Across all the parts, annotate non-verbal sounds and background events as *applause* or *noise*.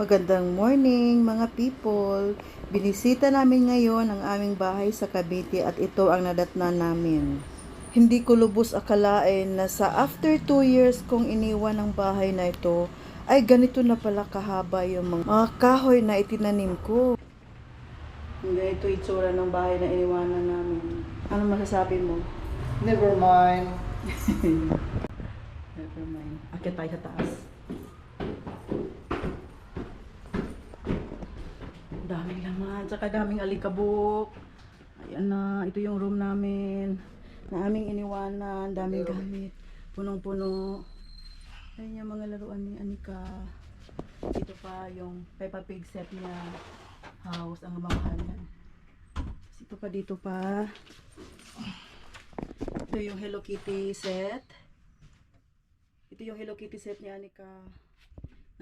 Magandang morning mga people. Binisita namin ngayon ang aming bahay sa Cavite at ito ang nadatnan namin. Hindi ko lubos akalain na sa after 2 years kong iniwan ang bahay na ito, ay ganito na pala kahaba yung mga, kahoy na itinanim ko. Ganito itsura ng bahay na iniwanan namin. Ano masasabi mo? Never mind. *laughs* Never mind. Akit tayo sa taas. Daming laman, tsaka daming alikabok. Ayan na, ito yung room namin. Na aming iniwanan, daming gamit. Punong-puno. Ayan yung mga laruan ni Anika. Ito pa yung Peppa Pig set niya. House, ang mamahal yan. Ito pa dito pa. Ito yung Hello Kitty set. Ito yung Hello Kitty set ni Anika.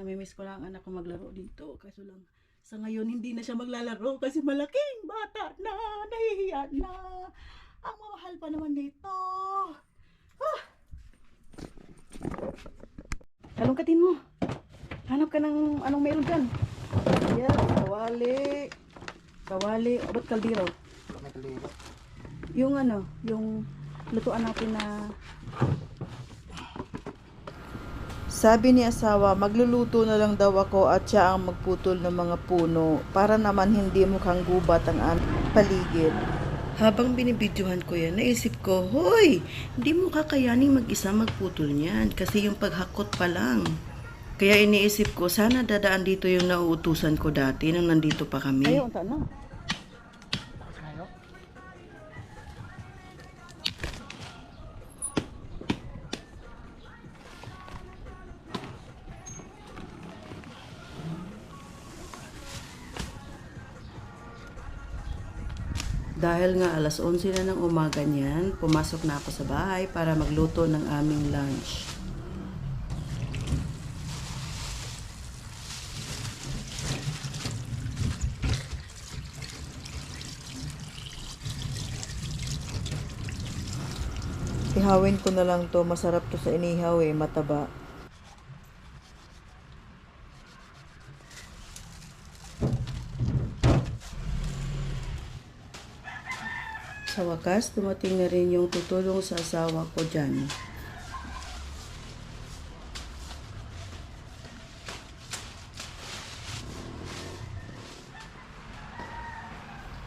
Namimiss ko lang ang anak ko maglaro dito. Kaso lang, sa ngayon hindi na siya maglalaro kasi malaking bata na, nahihiya na. Ang mamahal pa naman dito. Ah! Kalungkatin mo. Hanap ka ng anong meron dyan. Yes, kawali. Kawali. O, ba't kaldero? May kaliro. Yung ano, yung lutuan natin na Sabi ni asawa, magluluto na lang daw ako at siya ang magputol ng mga puno para naman hindi mukhang gubat ang aming paligid. Habang binibidyohan ko yan, naisip ko, Hoy, hindi mo kakayaning mag-isa magputol niyan kasi yung paghakot pa lang. Kaya iniisip ko, sana dadaan dito yung nauutusan ko dati nung nandito pa kami. Ayaw, na. Dahil nga alas 11 na ng umaga niyan, pumasok na ako sa bahay para magluto ng aming lunch. Ihawin ko na lang to, masarap to sa inihaw eh, mataba. Sa wakas, dumating na rin yung tutulong sa asawa ko dyan.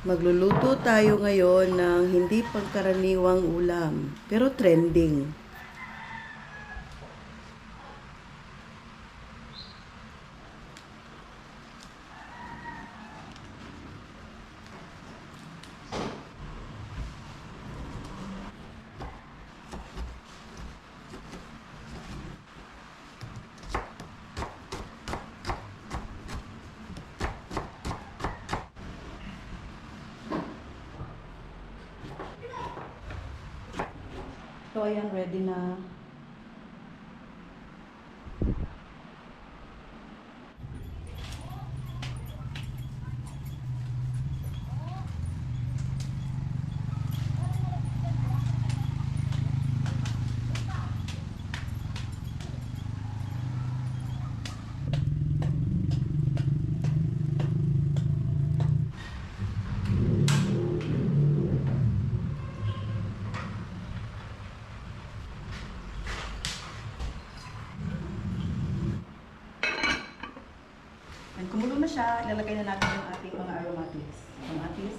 Magluluto tayo ngayon ng hindi pangkaraniwang ulam, pero trending. So, ayan, ready na. Ayan, kumulo na siya. Ilalagay na natin yung ating mga aromatics. Kamatis.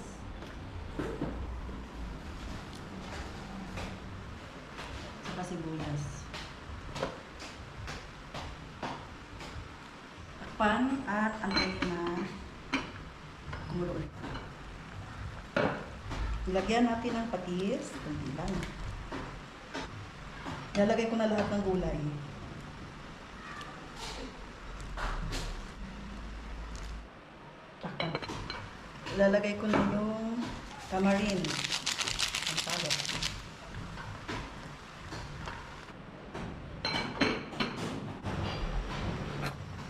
Saka sibuyas. Takpan at antay na kumulo ulit. Ilagyan natin ng patis. Kunti lang. Ilalagay ko na lahat ng gulay. Takpan. Ilalagay ko na yung tamarin. Ang.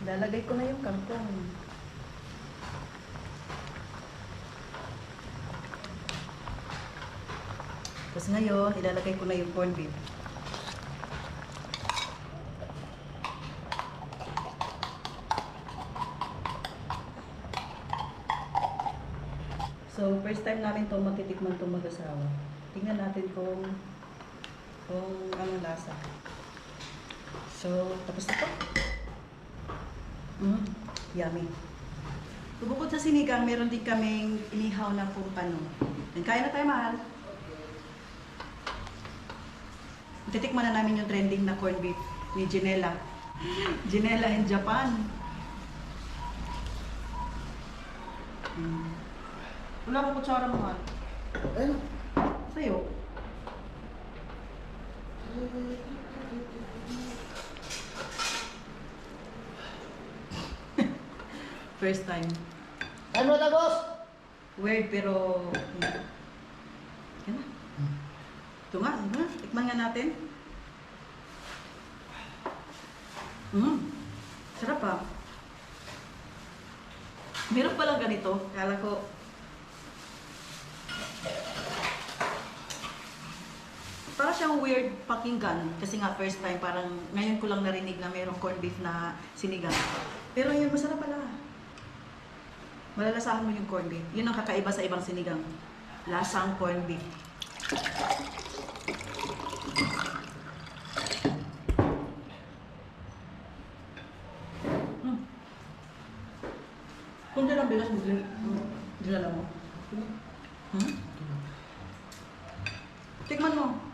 Ilalagay ko na yung kangkong. Tapos ngayon, ilalagay ko na yung corned beef. So, first time namin itong matitikman itong mag-asawa. Tingnan natin kung kung anong lasa. So, tapos na to. Mm, yummy. So, bukod sa sinigang, meron din kaming inihaw na pumpano. Then, kaya na tayo, mahal. Titikman na namin yung trending na corned beef ni Janela. Janela *laughs* in Japan. Mm. Wala akong kutsara mahal. Ayun. Sa'yo. *laughs* First time. Ayun mo boss! Weird pero... Yan na. Ito nga, nga. Tikman nga natin. Mm. Sarap ah. Meron palang ganito. Kala ko... Para siyang weird pakinggan. Kasi nga first time, parang ngayon ko lang narinig na mayroong corned beef na sinigang. Pero yun, masarap pala. Malalasahan mo yung corned beef. Yun ang kakaiba sa ibang sinigang. Lasang corned beef. Mm. Kung din ang bigas mo, din- dinala mo. Hmm? Tikman mo.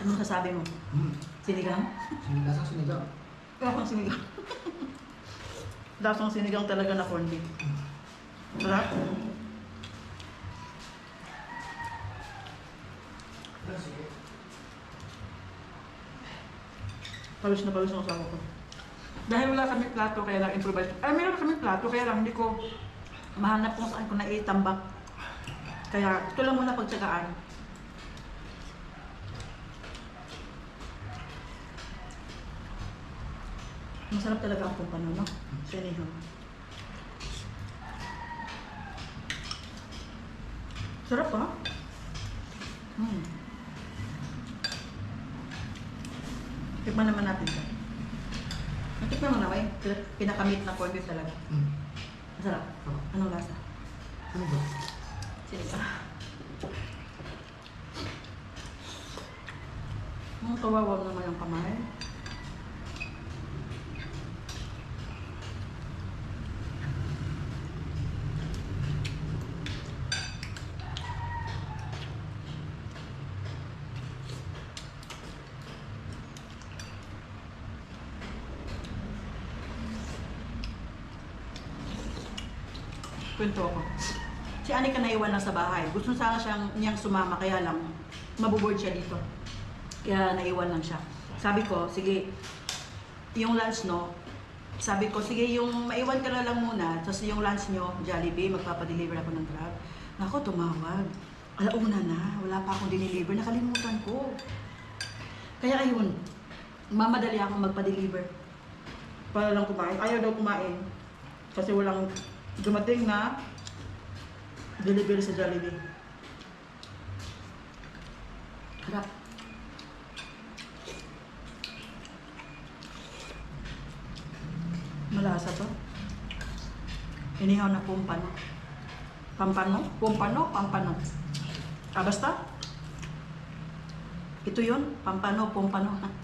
Anong sasabi mo? Hmm. Sinigang? Sa sinigang. Lasang sinigang. Lasang sinigang talaga na corned beef. Sarap. Palos na palos ang asawa ko. Dahil wala kami plato, kaya lang improvise. Ay, meron kami plato, kaya lang hindi ko mahanap kung saan ko na itambak. Kaya ito lang muna pagtsagaan. Masarap talaga ang kumpano, no? Sinihan. Sarap ha? Hmm. Tikman naman natin ito. Natikman mo na ba pinakamit na corned beef talaga? Hmm. Masarap. Anong lasa? Ano ba? Ka. Ang kawawa naman yung kamay. Kwento ako. Si Anika naiwan lang sa bahay. Gusto sana siyang niyang sumama kaya lang mabuboard siya dito. Kaya naiwan lang siya. Sabi ko, sige, yung lunch no, sabi ko, sige, yung maiwan ka na lang muna, tapos yung lunch nyo, Jollibee, magpapadeliver ako ng Grab. Nako, tumawag. Alauna na, wala pa akong dineliver, nakalimutan ko. Kaya ayun, mamadali akong magpa-deliver. Para lang kumain. Ayaw daw kumain. Kasi walang dumating na delivery sa Jollibee. Harap. Malasa to. Inihaw na pumpano. Pampano? Pumpano? Pampano. Ah, basta? Ito yun. Pampano, pumpano. Mmm.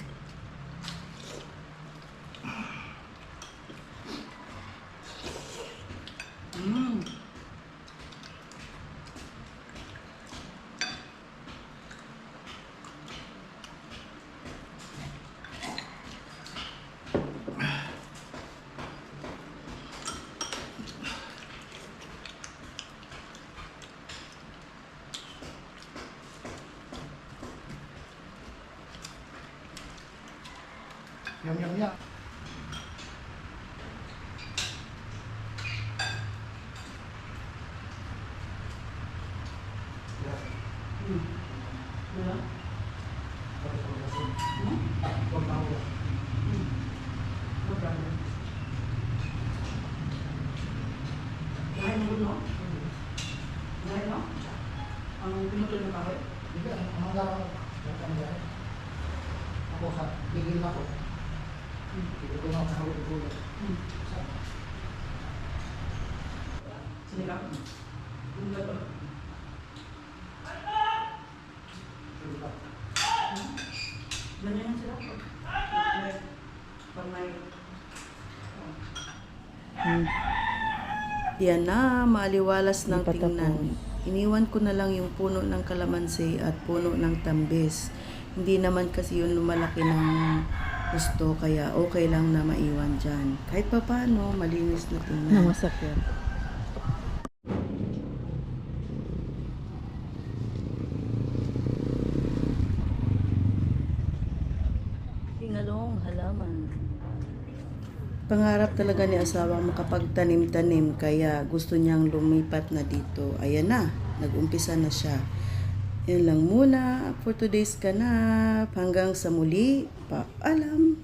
牛不牛 Ganyan sila. Pamay. Hmm. Yan na, maaliwalas ng tingnan. Iniwan ko na lang yung puno ng kalamansi at puno ng tambis. Hindi naman kasi yun lumalaki ng gusto, kaya okay lang na maiwan dyan. Kahit pa paano, malinis na tingnan. masakit. Tingalong halaman. Pangarap talaga ni asawang makapagtanim-tanim kaya gusto niyang lumipat na dito. Ayan na, nag-umpisa na siya. Yan lang muna for today's ganap. Hanggang sa muli, paalam!